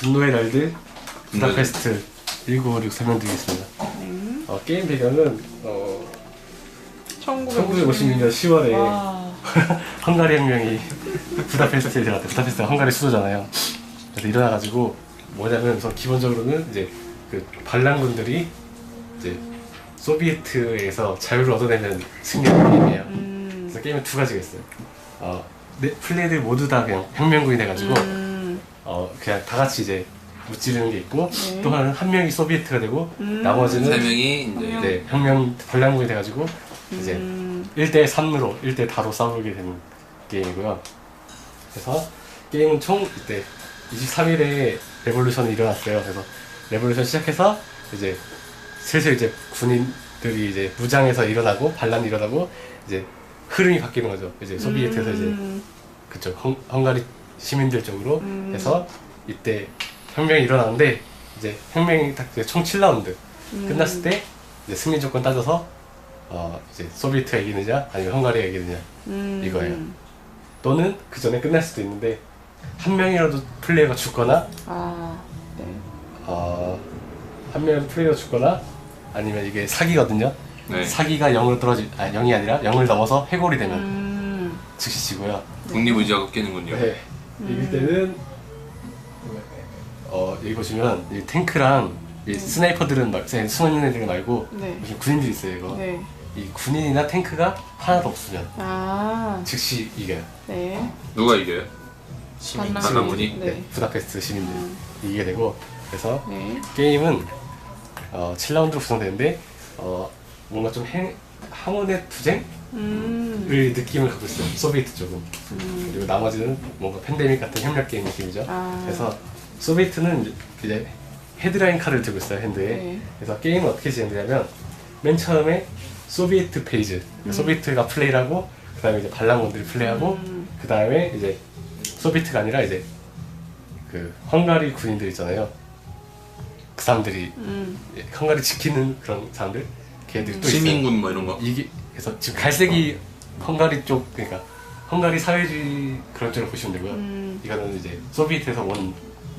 분노의 날들 부다페스트 1956 설명드리겠습니다. 네. 어, 게임 배경은 어, 1956년 1956년 10월에 와. 헝가리 혁명이 부다페스트에 일어났대. 부다페스트가 헝가리 수도잖아요. 그래서 일어나가지고 뭐냐면 우선 기본적으로는 이제 그 반란군들이 이제 소비에트에서 자유를 얻어내는 승리하는 게임이에요. 음. 그래서 게임은 두 가지가 있어요. 어, 네, 플레이들 모두 다 그냥 혁명군이 돼가지고 음. 어, 그냥 다 같이 이제 무찌르는 게 있고 네. 또 하나는 한 명이 소비에트가 되고 음. 나머지는 세 명이 이제. 네, 혁명 반란군이 돼가지고 이제 음. 1대 3으로 1대 다로 싸우게 되는 게임이고요. 그래서 게임은 총 이때 23일에 레볼루션이 일어났어요. 그래서 레볼루션 시작해서 이제 슬슬 이제 군인들이 이제 무장해서 일어나고 반란이 일어나고 이제 흐름이 바뀌는 거죠. 이제 소비에트에서 이제 음. 그쪽 헝, 헝가리 시민들 쪽으로 음. 해서 이때 혁명이 일어나는데 이제 혁명이 딱 이제 총 7라운드 음. 끝났을 때 이제 승리 조건 따져서 어 이제 소비에트가 이기느냐 아니면 헝가리가 이기느냐 음. 이거예요. 또는 그 전에 끝날 수도 있는데 한 명이라도 플레이어가 죽거나 아. 네. 어 한 명이라도 플레이어가 죽거나 아니면 이게 사기거든요. 네. 사기가 0으로 떨어지 아 0이 아니라 0을 넘어서 해골이 되면 음. 즉시 지고요. 독립의지가 꺾이는군요. 네. 이길 때는 어 여기 보시면 이 탱크랑 이 스나이퍼들은 말, 숨어 있는 애들 말고 네. 무슨 군인들이 있어요 이거. 네. 이 군인이나 탱크가 하나도 없으면 아. 즉시 이겨요. 네. 누가 이겨요? 시민 반란. 반란군이? 네. 네. 부다페스트 시민들 음. 이기게 되고 그래서 네. 게임은 어, 7라운드로 구성되는데 어, 뭔가 좀 행, 항원의 투쟁을 음. 느낌을 갖고 있어요. 소비에트 쪽은. 음. 그리고 나머지는 뭔가 팬데믹 같은 협력 게임 느낌이죠. 아. 그래서 소비에트는 이제- 헤드라인 카드를 들고 있어요 핸드에. 네. 그래서 게임은 어떻게 진행되냐면 맨 처음에 소비에트 페이지, 음. 소비에트가 플레이를 하고 그 다음에 이제 반란군들이 플레이하고 음. 그 다음에 이제 소비에트가 아니라 이제 그 헝가리 군인들 있잖아요. 그 사람들이 음. 예, 헝가리 지키는 그런 사람들 걔들이 또 있어요. 시민군 뭐 이런 거. 이게 그래서 지금 갈색이 헝가리 쪽 그러니까 헝가리 사회주의 그런 쪽을 보시면 되고요. 음. 이거는 이제 소비에트에서 온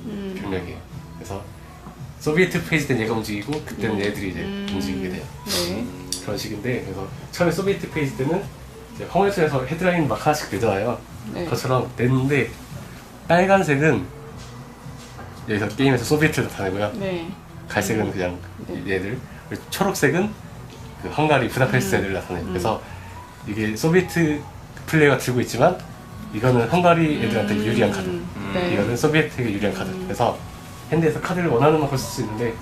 음. 병력이에요. 그래서 소비에트 페이지 때는 얘가 움직이고 그때는 음. 얘들이 이제 음. 움직이게 돼요. 네. 그런 식인데 그래서 처음에 소비에트 페이지 때는 이제 헝가리에서 헤드라인 막 하나씩 내잖아요. 네. 그것처럼 냈는데 빨간색은 여기서 게임에서 소비에트를 나타내고요. 네. 갈색은 그냥 네. 얘들 그리고 초록색은 그 헝가리 부다페스트 음. 애들 나타내요. 음. 그래서 이게 소비에트 플레이어가 들고 있지만 이거는 헝가리 애들한테 음. 유리한 카드. 네. 이거는 소비에트에게 유리한 카드. 음. 그래서 핸드에서 카드를 원하는 만큼 쓸 수 있는데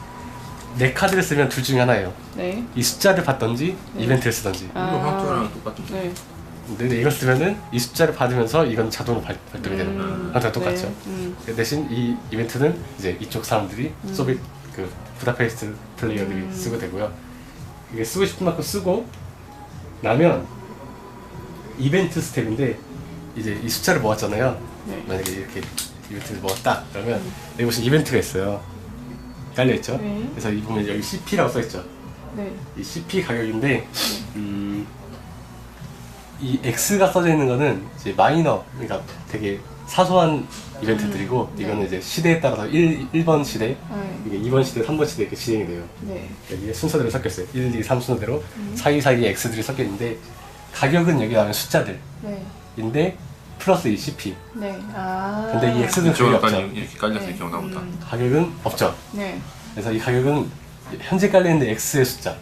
내 카드를 쓰면 둘 중에 하나예요. 네. 이 숫자를 받던지 네. 이벤트를 쓰던지. 아. 이거 황토랑 똑같은데. 네. 근데 이걸 쓰면은 이 숫자를 받으면서 이건 자동으로 발, 발동이 되는 거예요. 음. 항상 똑같죠. 네. 음. 그 대신 이 이벤트는 이제 이쪽 사람들이 음. 소비 그 부다페스트 플레이어들이 음. 쓰고 되고요. 이게 쓰고 싶은 만큼 쓰고 나면 이벤트 스텝인데 이제 이 숫자를 모았잖아요. 네. 만약에 이렇게 이벤트를 모았다 그러면 여기 보시면 이벤트가 있어요. 깔려 있죠. 네. 그래서 이 보면 여기 CP라고 써 있죠. 네. 이 CP 가격인데 음, 이 X가 써져 있는 거는 이제 마이너 그러니까 되게 사소한 이벤트들이고 음, 이거는 네. 이제 시대에 따라서 1, 1번 시대 네. 이게 2번 시대, 3번 시대 이렇게 진행이 돼요. 네. 여기에 순서대로 섞였어요. 1, 2, 3 순서대로 음. 사이사이에 X들이 섞여 있는데 가격은 여기 나오는 숫자들인데 네. 플러스 이 CP 네. 아. 근데 이 X는 이쪽으로 거의 약간 없죠. 이렇게 깔려서 네. 이렇게 오나 보다. 음. 가격은 없죠. 네. 그래서 이 가격은 현재 깔려있는 X의 숫자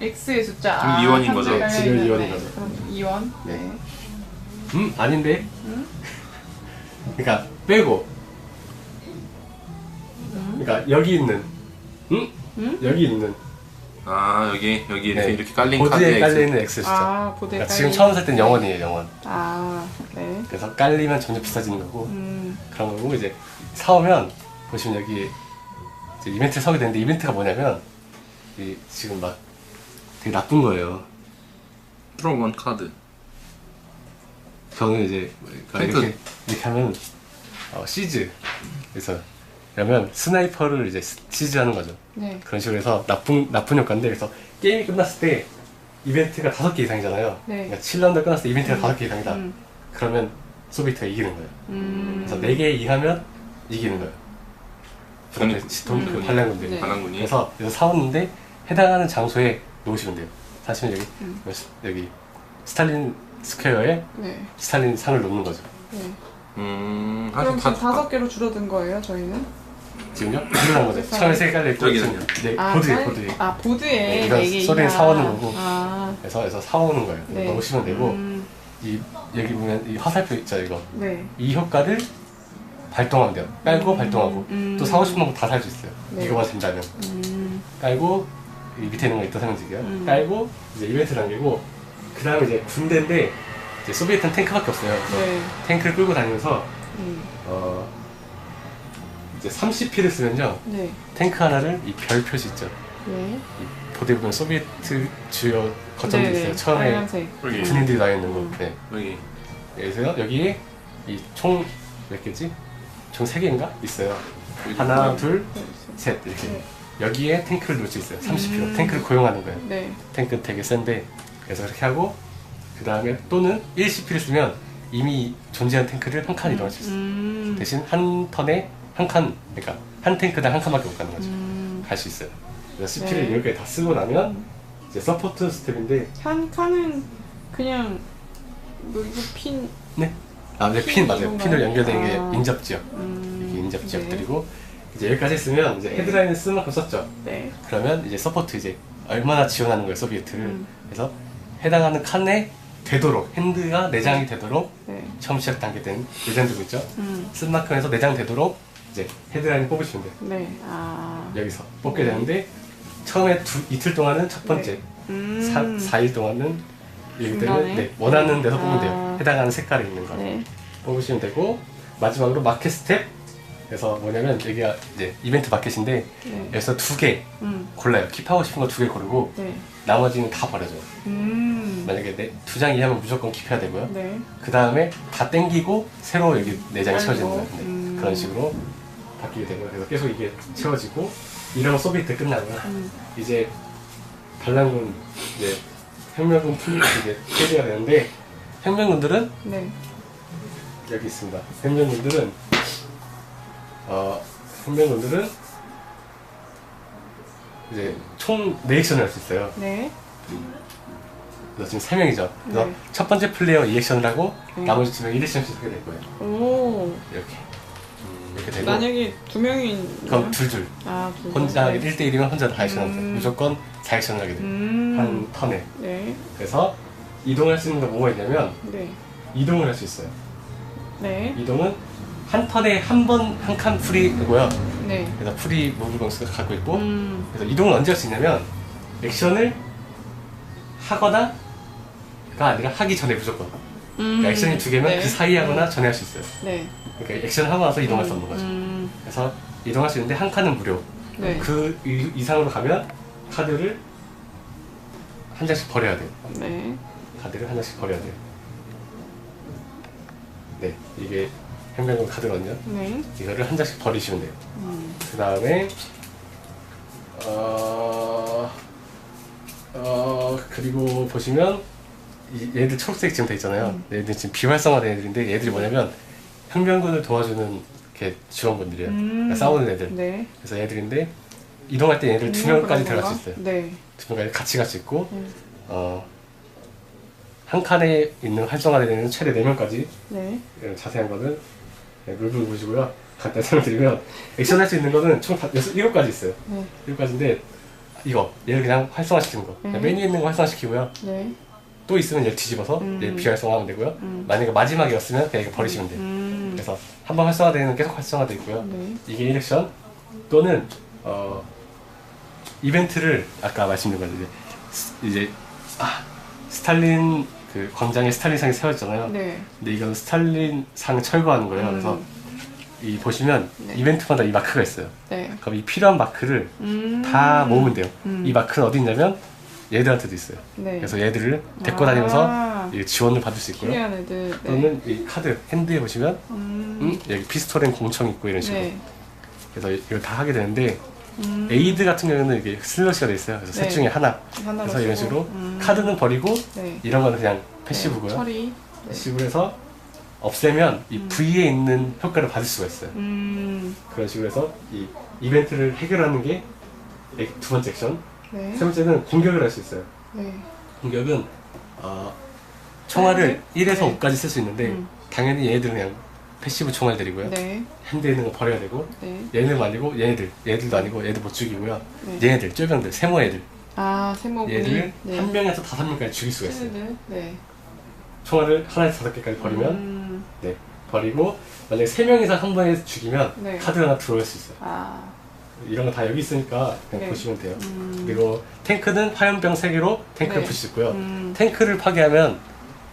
X의 숫자. 지금 아, 이원인 현재 거죠? 지금 이원인 네. 거죠. 그럼 2원. 네. 네. 음? 아닌데? 음? 그러니까 빼고 음? 그러니까 여기 있는 음? 음? 여기 있는 아 여기 여기 이렇게 네. 이렇게 깔린 보드에 카드에 깔려. 있는 X 숫자. 아, 보드에 그러니까 지금 깔린- 처음 살 때는 0원이에요, 0원. 아, 네. 그래서 깔리면 점점 비싸지는 거고 음. 그런 거고 이제 사오면 보시면 여기 이제 이벤트를 사게 되는데 이벤트가 뭐냐면 이 지금 막 되게 나쁜 거예요. 프로원 카드. 저는 이제 그러니까. 이렇게 이렇게 하면 어, 시즈 그래서 그러면 스나이퍼를 이제 시즈하는 거죠. 네. 그런 식으로 해서 나쁜 나쁜 효과인데 그래서 게임이 끝났을 때 이벤트가 다섯 개 이상이잖아요. 네. 그러니까 7라운드 끝났을 때 이벤트가 다섯 개 이상이다. 음. 그러면 소비트가 이기는 거예요. 음. 그래서 네 개 이하면 이기는 거예요. 돈이- 돈 음. 그 반란군대. 네. 반란군이. 그래서 그래서 사왔는데 해당하는 장소에 놓으시면 돼요. 사실 여기 음. 여기 스탈린 스퀘어에 네. 스탈린 상을 놓는 거죠. 네. 음, 그럼 다- 지금 다섯 개로 줄어든 거예요, 저희는? 지금요? 줄여놓은 거죠. 처음에 세 깔려 있고 여기는요? 네, 아, 보드에 보드에. 아, 보드에 네, 이건 네 개. 소리는. 사오는 거고. 아, 그래서 그래서 사오는 거예요. 네. 넣으시면 되고 음, 이 여기 보면 이 화살표 있죠 이거 네. 이 효과를 발동하면 돼요. 깔고 음, 발동하고 음. 또 사고 싶은 거다 살 수 있어요. 네. 이거만 된다면 음, 깔고 이 밑에 있는 거 있다 생각지게요. 음. 깔고 이제 이벤트 남기고 그 다음에 이제 군대인데 이제 소비에트는 탱크밖에 없어요. 그래서 네. 탱크를 끌고 다니면서 음, 어 이제 30피를 쓰면요 네. 탱크 하나를 이 별 표시 있죠. 네. 이 보드에 보면 소비에트 주요 거점도 네, 있어요. 네. 처음에 빨간색. 여기 군인들이 나 있는 곳. 음. 네. 여기 그래서 여기에 이총 몇 개지? 총 3개인가? 있어요. 여기 하나, 여기. 둘, 네. 셋 이렇게. 네. 여기에 탱크를 놓을 수 있어요. 30kg. 음. 탱크를 고용하는 거예요. 네. 탱크 되게 센데 그래서 그렇게 하고 그 다음에 또는 1CP를 쓰면 이미 존재하는 탱크를 한 칸 이동할 수 있어요. 음, 대신 한 턴에 한 칸, 그러니까 한 탱크당 한 칸밖에 못 가는 거죠. 음, 갈 수 있어요. 그래서 CP를 네. 10개 다 쓰고 나면 이제 서포트 스텝인데 한 칸은 그냥 뭐 이거 핀. 아, 네, 핀 맞아요. 이건가요? 핀으로 연결된 게 아. 인접 지역. 음, 이게 인접 네. 지역들이고 이제 여기까지 했으면 이제 네. 헤드라인을 쓴 만큼 썼죠. 네. 그러면 이제 서포트 이제 얼마나 지원하는 거예요 소비에트를. 음. 그래서 해당하는 칸에 되도록 핸드가 내장이 되도록 네. 처음 시작 단계 된 레전드고 있죠. 음, 쓴 만큼 해서 내장 되도록 이제 헤드라인 뽑으시면 돼요. 네. 아. 여기서 뽑게 네. 되는데 처음에 두, 이틀 동안은 첫 번째, 음. 사 4일 동안은 중간에? 네, 원하는 데서 뽑으면 아. 돼요. 해당하는 색깔이 있는 거 네. 뽑으시면 되고 마지막으로 마켓 스텝 그래서 뭐냐면 여기가 이제 이벤트 마켓인데 네. 여기서 두개 음. 골라요. 킵하고 싶은 거 두 개 고르고 네. 나머지는 다 버려줘요. 음. 만약에 네, 두 장 이하면 무조건 킵해야 되고요. 네. 그 다음에 다 땡기고 새로 여기 네 장이 채워지는 거예요. 네, 음. 그런 식으로 바뀌게 되고요. 그래서 계속 이게 채워지고 이런 소비트 끝나고요. 음. 이제 반란군 이제 혁명군 풀 이제 폐지가 되는데 혁명군들은 네. 여기 있습니다. 혁명군들은 어 혁명군들은 이제 총 4액션을 할 수 있어요. 네. 그래서 지금 3명이죠. 그래서 네. 첫 번째 플레이어 2액션을 하고 네. 나머지 2명 1액션씩 하게 될 거예요. 오. 이렇게 이렇게 되고 만약에 두 명이 그럼 둘둘 아, 두 혼자 명. 네. 1대1이면 혼자 다 액션하면 돼요. 음. 무조건 4액션을 하게 돼요. 음. 한 턴에. 네. 그래서 이동할 수 있는 게 뭐가 있냐면 네. 이동을 할 수 있어요. 네. 이동은 한 턴에 한 번 한칸 풀이고요. 네. 그래서 풀이 모브 공수가 갖고 있고 음. 그래서 이동을 언제 할 수 있냐면 액션을 하거나 가 아니라 하기 전에 무조건 음. 그러니까 액션이 두 개면 네. 그 사이에 하거나 전에 할 수 있어요. 네. 그러니까 액션 하고 나서 이동할 수 없는 거죠. 음. 그래서 이동할 수 있는데 한 칸은 무료. 네. 그 이- 이상으로 가면 카드를 한 장씩 버려야 돼요. 네. 카드를 한 장씩 버려야 돼요. 네, 이게 혁명군 카드거든요. 네. 이거를 한 장씩 버리시면 돼요. 음. 그 다음에 어, 어 그리고 보시면 이, 얘들 초록색 지금 돼 있잖아요. 음. 얘들 지금 비활성화된 애들인데 얘들이 뭐냐면 혁명군을 도와주는 이렇게 지원군들이에요. 음. 그러니까 싸우는 애들. 네. 그래서 얘들인데 이동할 때 얘들 두 명까지 들어갈 수 있어요. 네. 두 명까지 같이 갈 수 있고 음. 어, 한 칸에 있는 활성화되는 최대 네 명까지 네. 이런 자세한 거는 네, 룰북 보시고요. 간단히 설명드리면 액션 할 수 있는 거는 총 다, 여섯, 일곱 가지 있어요. 네. 일곱 가지인데 이거 얘를 그냥 활성화시키는 거. 그냥 음. 메뉴에 있는 거 활성화시키고요. 네. 또 있으면 얘를 뒤집어서 음. 얘 비활성화하면 되고요. 음. 만약에 마지막이었으면 그냥 이거 버리시면 돼요. 음. 그래서 한 번 활성화되는 건 계속 활성화돼 있고요. 네. 이게 1액션 또는 어, 이벤트를 아까 말씀드린 거죠. 이제, 스- 이제 아, 스탈린 그 광장에 스탈린상이 세워졌잖아요. 네. 근데 이건 스탈린상 철거하는 거예요. 그래서 음. 이 보시면 네. 이벤트마다 이 마크가 있어요. 네. 그럼 이 필요한 마크를 음. 다 모으면 돼요. 음. 이 마크는 어디 있냐면 얘들한테도 있어요. 네. 그래서 얘들을 데리고 아. 다니면서 이 지원을 받을 수 있고요. 애들. 네. 또는 이 카드 핸드에 보시면 음. 음, 여기 피스톨엔 공청 있고 이런 식으로. 네. 그래서 이걸 다 하게 되는데 음. 에이드 같은 경우는 이게 슬러시가 돼 있어요. 그래서 네. 셋 중에 하나. 그래서 이런. 식으로 음. 카드는 버리고 네. 이런 거는 그냥 네. 패시브고요. 처리. 네. 패시브로 해서 없애면 이 음. V에 있는 효과를 받을 수가 있어요. 음. 그런 식으로 해서 이 이벤트를 해결하는 게 두 번째 액션. 네. 세 번째는 공격을 할 수 있어요. 네. 공격은 어, 총알을 1에서 네. 5까지 쓸 수 있는데 음. 당연히 얘네들은 그냥 패시브 총알들이고요. 네. 핸드에 있는 거 버려야 되고 네. 얘네들 아니고 얘네들 얘네들도 아니고 얘들 못 죽이고요. 네. 얘네들 쫄병들 세모 애들 아, 세모분이. 얘를 네. 한 명에서 다섯 명까지 죽일 수가 있어요. 친구들. 네. 총알을 하나에서 다섯 개까지 버리면 음. 네 버리고 만약에 세 명 이상 한 번에 죽이면 네. 카드 하나 들어올 수 있어요. 아. 이런 거 다 여기 있으니까 그냥 네. 보시면 돼요. 음. 그리고 탱크는 화염병 3개로 탱크를 네. 수 있고요. 음. 탱크를 파괴하면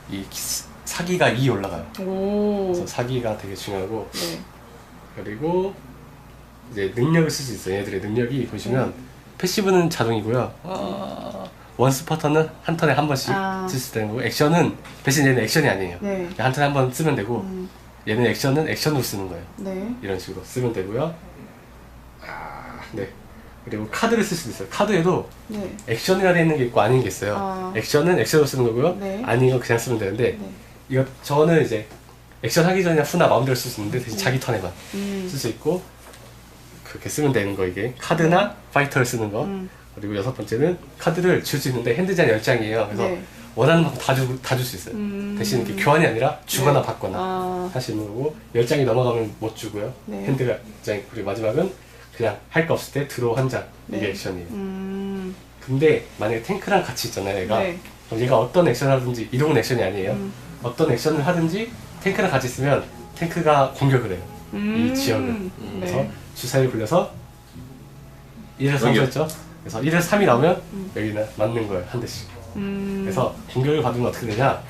이 기- 사기가 2 올라가요. 오. 그래서 사기가 되게 중요하고 네. 그리고 이제 능력을 쓸 수 있어요. 얘들의 능력이 보시면 네. 패시브는 자동이고요. 아, 원스 퍼터는 한 턴에 한 번씩 아. 쓸 수 있는 거고 액션은 대신 얘는 액션이 아니에요. 네. 한 턴에 한 번 쓰면 되고 음. 얘는 액션은 액션으로 쓰는 거예요. 네. 이런 식으로 쓰면 되고요. 아, 네. 그리고 카드를 쓸 수도 있어요. 카드에도 네. 액션이라 되어 있는 게 있고 아닌 게 있어요. 아. 액션은 액션으로 쓰는 거고요. 네. 아닌 거 그냥 쓰면 되는데 네. 이거 저는 이제 액션 하기 전이나 후나 마음대로 쓸 수 있는데 대신 네. 자기 턴에만 음. 쓸수 있고 그렇게 쓰면 되는 거 이게 카드나 파이터를 쓰는 거 음. 그리고 여섯 번째는 카드를 줄 수 있는데 핸드 잔 10장이에요 그래서 네. 원하는 만큼 다줄 수 있어요 음. 대신 이렇게 교환이 아니라 주거나 네. 받거나 아. 할수 있는 거고 10장이 넘어가면 못 주고요 네. 핸드가 10장 그리고 마지막은 그냥 할 거 없을 때 들어 한장 이게 네. 액션이에요 음. 근데 만약에 탱크랑 같이 있잖아요 얘가 네. 그럼 얘가 어떤 액션을 하든지 이동은 액션이 아니에요 음. 어떤 액션을 하든지 탱크랑 같이 있으면 탱크가 공격을 해요 음. 지역을. 그래서 네. 주사위를 굴려서 1에서 3 여기요? 였죠 그래서 1에서 3이 나오면 음. 여기는 맞는 거예요 한 대씩 음. 그래서 공격을 받으면 어떻게 되냐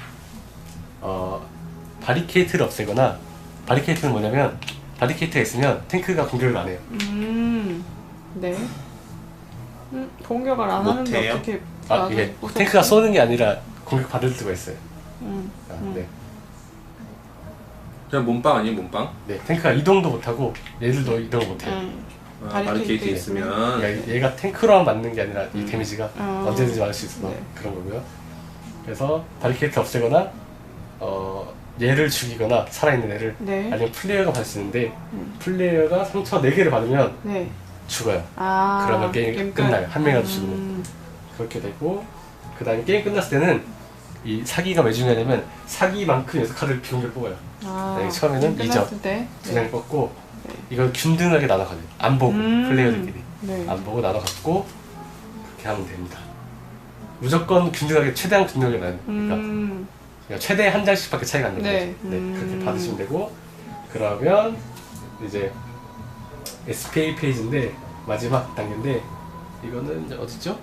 어 바리케이트를 없애거나 바리케이트는 뭐냐면 바리케이트가 있으면 탱크가 공격을 안 해요 음. 네. 음, 공격을 안 하는데 못해요? 어떻게 아 나도 이게 무섭지? 탱크가 쏘는 게 아니라 공격 받을 수가 있어요 음. 아, 음. 네. 그냥 몸빵 아니에요 몸빵? 네 탱크가 이동도 못하고 얘들도 이동을 못해요 음. 아, 바리케이트 바리케이트 있으면 그러니까 얘가 탱크로만 맞는 게 아니라 이 음. 데미지가 어. 언제든지 맞을 수 있어서 네. 그런 거고요. 그래서 바리케이트 없애거나 어, 얘를 죽이거나 살아있는 애를 네. 아니면 플레이어가 받을 수 있는데 음. 플레이어가 상처 4개를 받으면 네. 죽어요. 아. 그러면 게임이 끝. 끝나요. 한 명이라도 죽으면. 음. 그렇게 되고 그 다음에 게임 끝났을 때는 이 사기가 왜 중요하냐면 사기만큼 여기서 카드를 비공개 뽑아요. 아. 네, 처음에는 게임 이점. 끝났을 때. 두장 뽑고 이걸 균등하게 나눠 가져요. 안 보고 음. 플레이어들끼리. 네. 안 보고 나눠 갖고 그렇게 하면 됩니다. 무조건 균등하게 최대한 균등하게 나눠요. 그러니까 음. 그러니까 최대 한 장씩밖에 차이가 안 나는 네. 거죠. 네, 음. 그렇게 받으시면 되고 그러면 이제 SPA 페이지인데 마지막 단계인데 이거는 이제 어딨죠?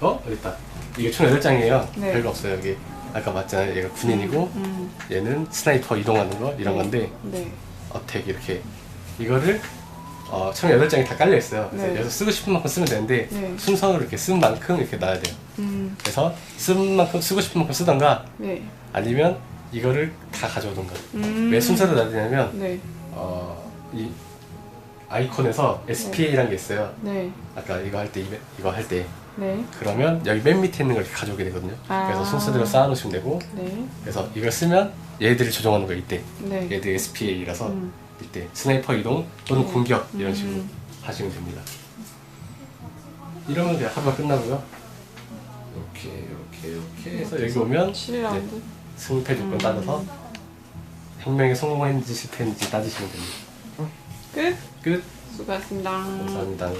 어? 어디 있다. 이게 총 8장이에요. 네. 별로 없어요. 여기 아까 맞잖아요. 얘가 군인이고 음. 얘는 스나이퍼 이동하는 거 이런 네. 건데 네. 어택 이렇게 이거를 어, 총 8장이 다 깔려 있어요. 그래서 네. 여기서 쓰고 싶은 만큼 쓰면 되는데 네. 순서로 이렇게 쓴 만큼 이렇게 놔야 돼요. 음. 그래서 쓴 만큼 쓰고 싶은 만큼 쓰던가 네. 아니면 이거를 다 가져오던가. 음. 왜 순서를 놔야 되냐면 네. 어, 이 아이콘에서 SPA라는 게 있어요. 네. 아까 이거 할 때 이거 할때 네. 그러면 여기 맨 밑에 있는 걸 이렇게 가져오게 되거든요. 아. 그래서 순서대로 쌓아놓으시면 되고 네. 그래서 이걸 쓰면 얘들을 조정하는 거 이때 네. 얘들 SPA라서 음. 이때 스나이퍼 이동 또는 네. 공격 이런 식으로 음. 하시면 됩니다. 이러면 그냥 하루가 끝나고요. 이렇게 이렇게 이렇게 해서 여기 오면 7라운드. 승패 조건 음. 따져서 혁명에 성공했는지 실패했는지 따지시면 됩니다. 끝. 끝. 수고하셨습니다. 감사합니다.